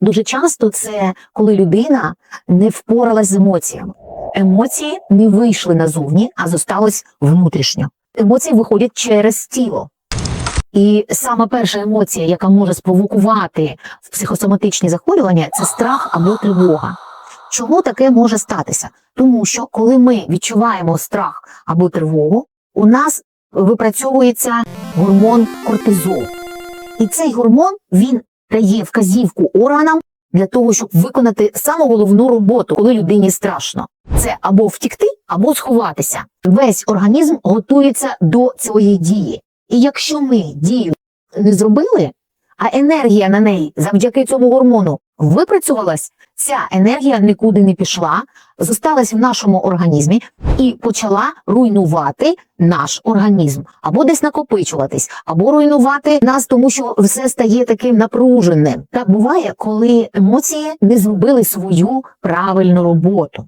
Дуже часто це коли людина не впоралась з емоціями. Емоції не вийшли назовні, а зосталось внутрішньо. Емоції виходять через тіло. І саме перша емоція, яка може спровокувати психосоматичні захворювання, це страх або тривога. Чому таке може статися? Тому що коли ми відчуваємо страх або тривогу, у нас випрацьовується гормон кортизол. І цей гормон він дає вказівку органам для того, щоб виконати саму головну роботу, коли людині страшно. Це або втікти, або сховатися. Весь організм готується до цієї дії. І якщо ми дію не зробили, а енергія на неї завдяки цьому гормону випрацювалась, ця енергія нікуди не пішла, зосталась в нашому організмі і почала руйнувати наш організм, або десь накопичуватись, або руйнувати нас, тому що все стає таким напруженим. Так буває, коли емоції не зробили свою правильну роботу.